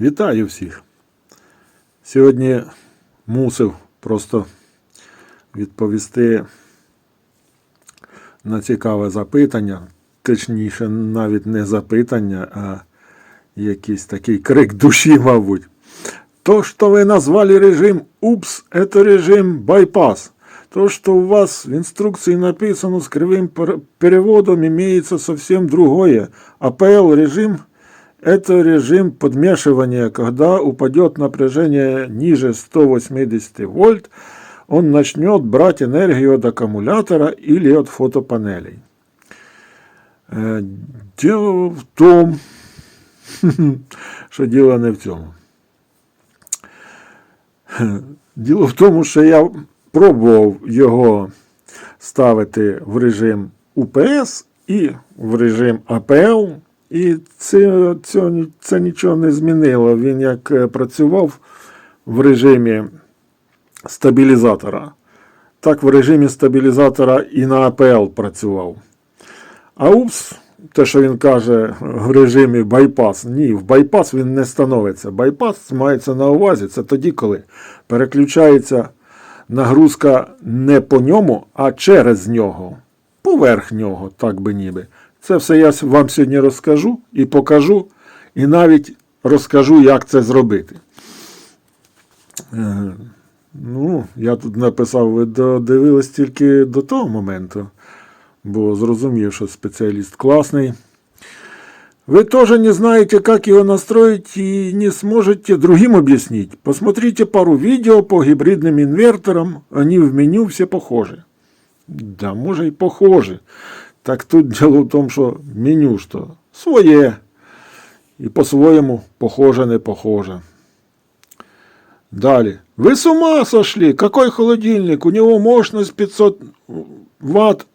Вітаю всіх. Сьогодні мусив просто відповісти на цікаве запитання. Точніше, навіть не запитання, а якийсь такий крик душі, мабуть. То, что вы назвали режим УПС, это режим байпас. То, что у вас в инструкции написано с кривым пер- переводом, имеется совсем другое. АПЛ режим – это режим подмешивания, когда упадет напряжение ниже 180 вольт, он начнет брать энергию от аккумулятора или от фотопанелей. Е, Дело в том, що діло не в цьому. Діло в тому, що я пробував його ставити в режим УПС і в режим АПЛ, і це, це, це нічого не змінило. Він як е, працював в режимі стабілізатора, так в режимі стабілізатора і на АПЛ працював. А УПС, те, що він каже в режимі байпас, ні, в байпас він не становиться. Байпас мається на увазі, це тоді, коли переключається нагрузка не по ньому, а через нього, поверх нього, так би ніби. Це все я с- вам сьогодні розкажу і покажу, і навіть розкажу, як це зробити. Е, Ну, я тут написав, ви додивились тільки до того моменту бо зрозумів, что специалист классный. Вы тоже не знаете, как его настроить и не сможете другим объяснить. Посмотрите пару видео по гибридным инверторам, они в меню все похожи. Да, може и похожи. Так тут дело в том, что меню что своє. І по-своєму похоже, не похоже. Далее. Вы с ума сошли? Какой холодильник? У него мощность 500 ватт,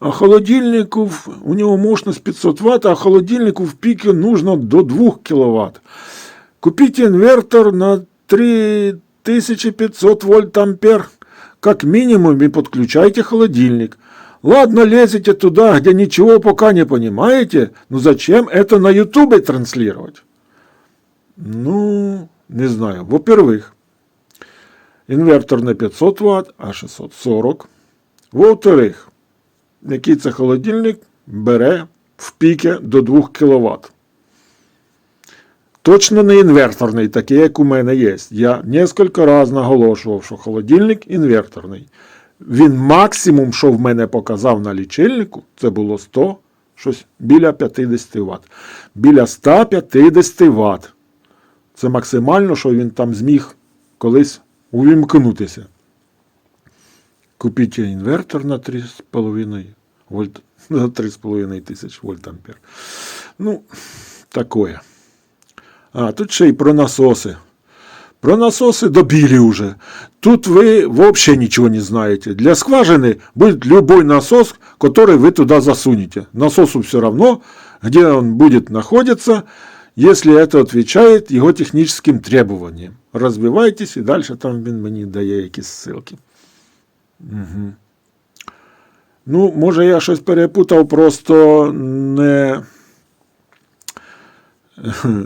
а холодильнику в- у него мощность 500 ватт, а холодильнику в пике нужно до 2 киловатт. Купите инвертор на 3500 вольт ампер как минимум и подключайте холодильник. Ладно, лезете туда, где ничего пока не понимаете, но зачем это на ютубе транслировать? Ну, не знаю. Во-первых, инвертор на 500 ватт, а 640. Во-вторых, який це холодильник бере в піки до 2 кВт. Точно не інверторний, такий, як у мене є. Я кілька разів наголошував, що холодильник інверторний. Він максимум, що в мене показав на лічильнику, це було 100, щось біля 50 Вт. Біля 150 Вт. Це максимально, що він там зміг колись увімкнутися. Купите инвертор на 3,5 вольт, на 3,5 тисяч вольт. Ну, такое. А, тут ще й про насоси. Про насоси добили уже. Тут вы вообще ничего не знаете. Для скважины будет любой насос, который вы туда засунете. Насосу все равно, где он будет находиться, если это отвечает его техническим требованиям. Разбивайтесь, и дальше там він мені дає якісь ссылки. Ну, може, я щось перепутав, просто не,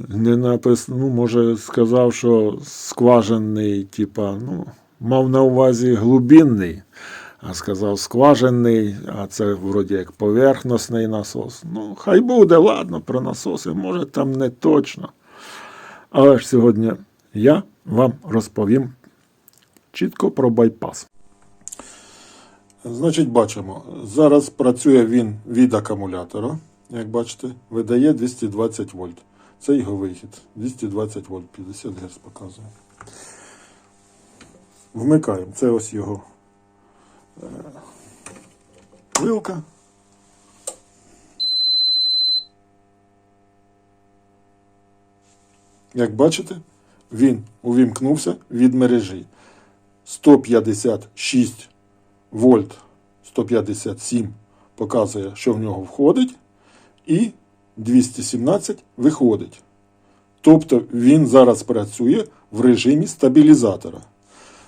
Не написано, ну, може, сказав, що скважинний, типа, ну, мав на увазі глибинний, а сказав скважинний, а це вроді як поверхностний насос. Ну, хай буде, ладно, про насоси, може там не точно. Але ж сьогодні я вам розповім чітко про байпас. Значить, бачимо, зараз працює він від акумулятора, як бачите, видає 220 вольт. Це його вихід. 220 вольт, 50 Гц показує. Вмикаємо. Це ось його е, вилка. Як бачите, він увімкнувся від мережі. 156 вольт 157 показує, що в нього входить, і 217 виходить. Тобто він зараз працює в режимі стабілізатора.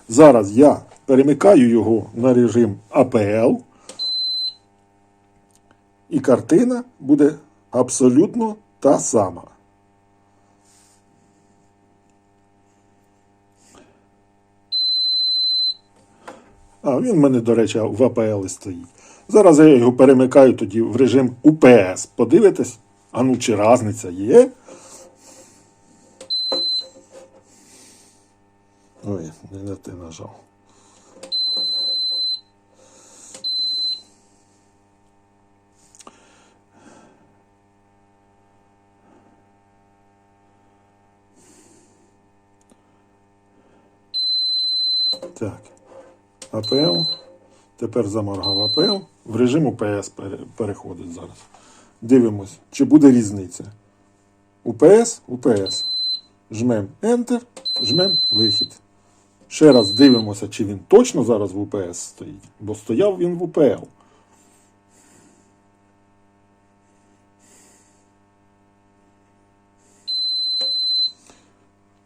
Зараз я перемикаю його на режим АПЛ, і картина буде абсолютно та сама. А він в мене, до речі, в АПЛ стоїть. Зараз я його перемикаю тоді в режим УПС. Подивитесь, а ну чи різниця є? Ой, не на ти нажав. Так. АПЛ. Тепер заморгав АПЛ. В режим УПС переходить зараз. Дивимось, чи буде різниця. УПС, УПС. Жмем Enter, жмем вихід. Ще раз дивимося, чи він точно зараз в УПС стоїть, бо стояв він в УПЛ.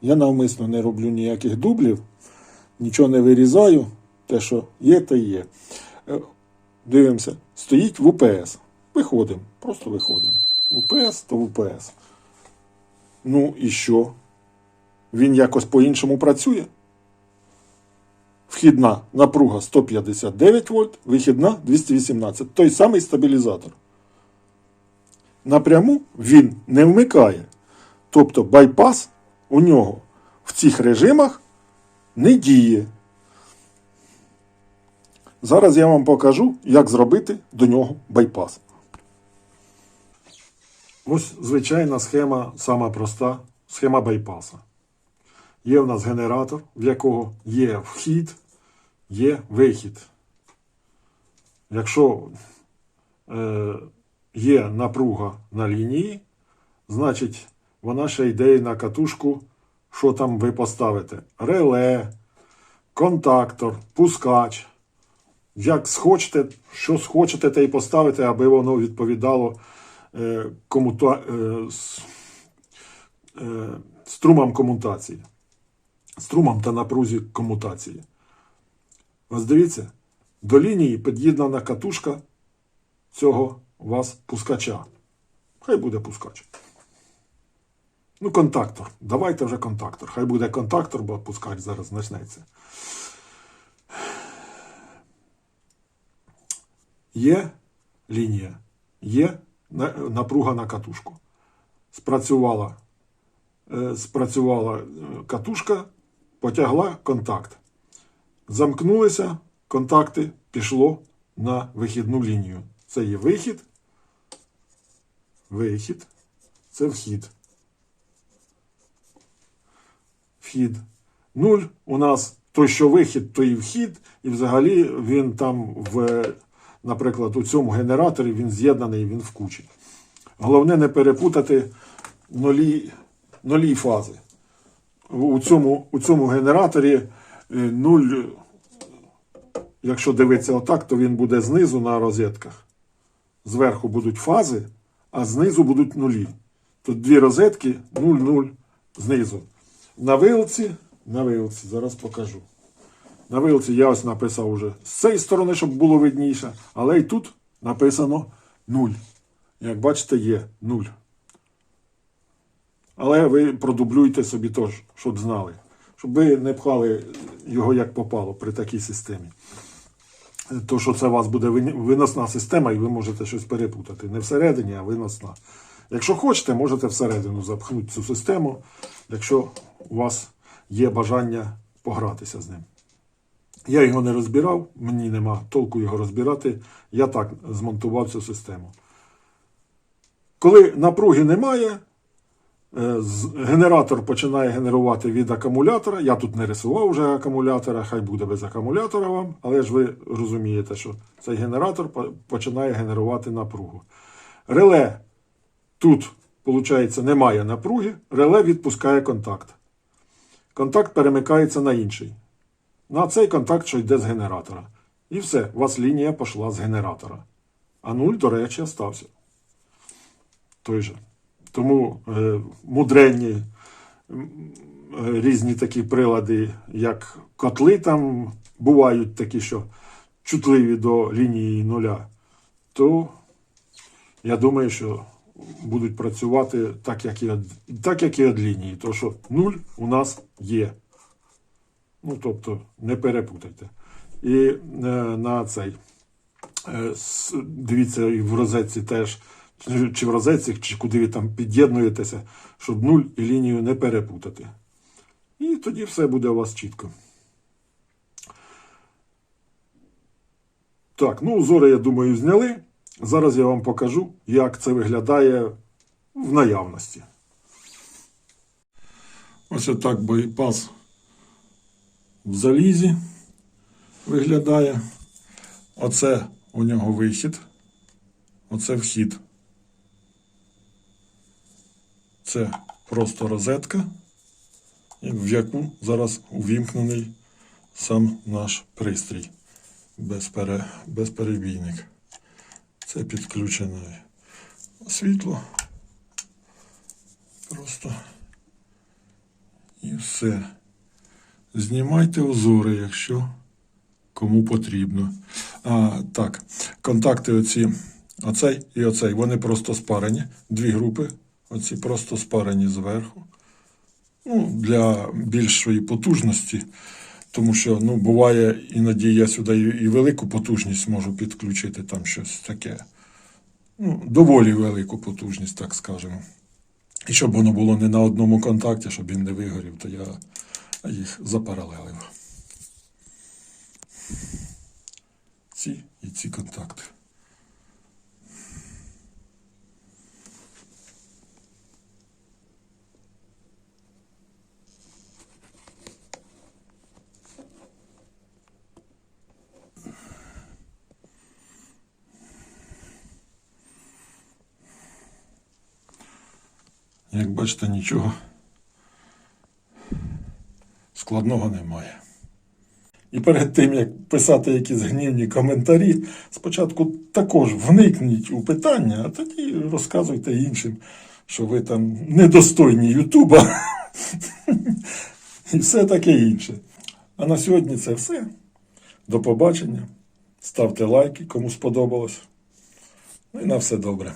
Я навмисно не роблю ніяких дублів, нічого не вирізаю. Те, що є, те є. Е, Дивимося, стоїть в УПС. Виходимо, просто виходимо. УПС то УПС. Ну і що? Він якось по-іншому працює. Вхідна напруга 159 вольт, вихідна 218. Той самий стабілізатор. Напряму він не вмикає. Тобто байпас у нього в цих режимах не діє. Зараз я вам покажу, як зробити до нього байпас. Ось звичайна схема, сама проста схема байпаса. Є в нас генератор, в якого є вхід, є вихід. Якщо е, є напруга на лінії, значить вона ще йде на катушку, що там ви поставите. Реле, контактор, пускач. Як схочете, що схочете, те й поставите, аби воно відповідало комута, е, е, струмам комутації. Струмам та напрузі комутації. Ось дивіться, до лінії під'єднана катушка цього вас пускача. Хай буде пускач. Ну, контактор. Давайте вже контактор. Хай буде контактор, бо пускач зараз почнеться. Є лінія, є напруга на катушку. Спрацювала, е, спрацювала е, катушка, потягла контакт. Замкнулися контакти, пішло на вихідну лінію. Це є вихід, вихід, це вхід. Вхід. Нуль у нас той, що вихід, то і вхід, і взагалі він там в, наприклад, у цьому генераторі він з'єднаний, він в кучі. Головне не перепутати нулі, нулі фази. У цьому, у цьому генераторі е, нуль, якщо дивитися отак, то він буде знизу на розетках. Зверху будуть фази, а знизу будуть нулі. Тут дві розетки 0-0 знизу. На вилці, на вилці, зараз покажу. На вилці я ось написав уже з цієї сторони, щоб було видніше, але і тут написано 0. Як бачите, є 0. Але ви продублюйте собі теж, щоб знали. Щоб ви не пхали його як попало при такій системі. То, що це у вас буде виносна система, і ви можете щось перепутати. Не всередині, а виносна. Якщо хочете, можете всередину запхнути цю систему, якщо у вас є бажання погратися з ним. Я його не розбирав, мені нема толку його розбирати. Я так змонтував цю систему. Коли напруги немає, е, генератор починає генерувати від акумулятора. Я тут не рисував вже акумулятора, хай буде без акумулятора вам, але ж ви розумієте, що цей генератор починає генерувати напругу. Реле тут, виходить, немає напруги, реле відпускає контакт. Контакт перемикається на інший. На цей контакт, що йде з генератора. І все, у вас лінія пішла з генератора. А нуль, до речі, остався. Той же. Тому е, мудренні е, різні такі прилади, як котли там бувають такі, що чутливі до лінії нуля, то я думаю, що будуть працювати так, як і, від лінії. То що нуль у нас є. Ну, тобто, не перепутайте. І е, на цей. Е, Дивіться, і в розетці теж, чи- в розетці, чи куди ви там під'єднуєтеся, щоб нуль і лінію не перепутати. І тоді все буде у вас чітко. Так, ну узори, я думаю, зняли. Зараз я вам покажу, як це виглядає в наявності. Ось отак боєпас в залізі виглядає. Оце у нього вихід. Оце вхід. Це просто розетка, в яку зараз увімкнений сам наш пристрій безпере, безперебійник. Це підключене світло. Просто і все. Знімайте узори, якщо кому потрібно. А, так, контакти оці, оцей і оцей, вони просто спарені. Дві групи. Оці просто спарені зверху. Ну, для більшої потужності. Тому що ну, буває, іноді я сюди і велику потужність можу підключити, там щось таке. Ну, доволі велику потужність, так скажемо. І щоб воно було не на одному контакті, щоб він не вигорів, то я їх запаралелив. Ці і ці контакти. Як бачите, нічого складного немає. І перед тим, як писати якісь гнівні коментарі, спочатку також вникніть у питання, а тоді розказуйте іншим, що ви там недостойні Ютуба і все таке інше. А на сьогодні це все. До побачення. Ставте лайки, кому сподобалось. Ну і на все добре.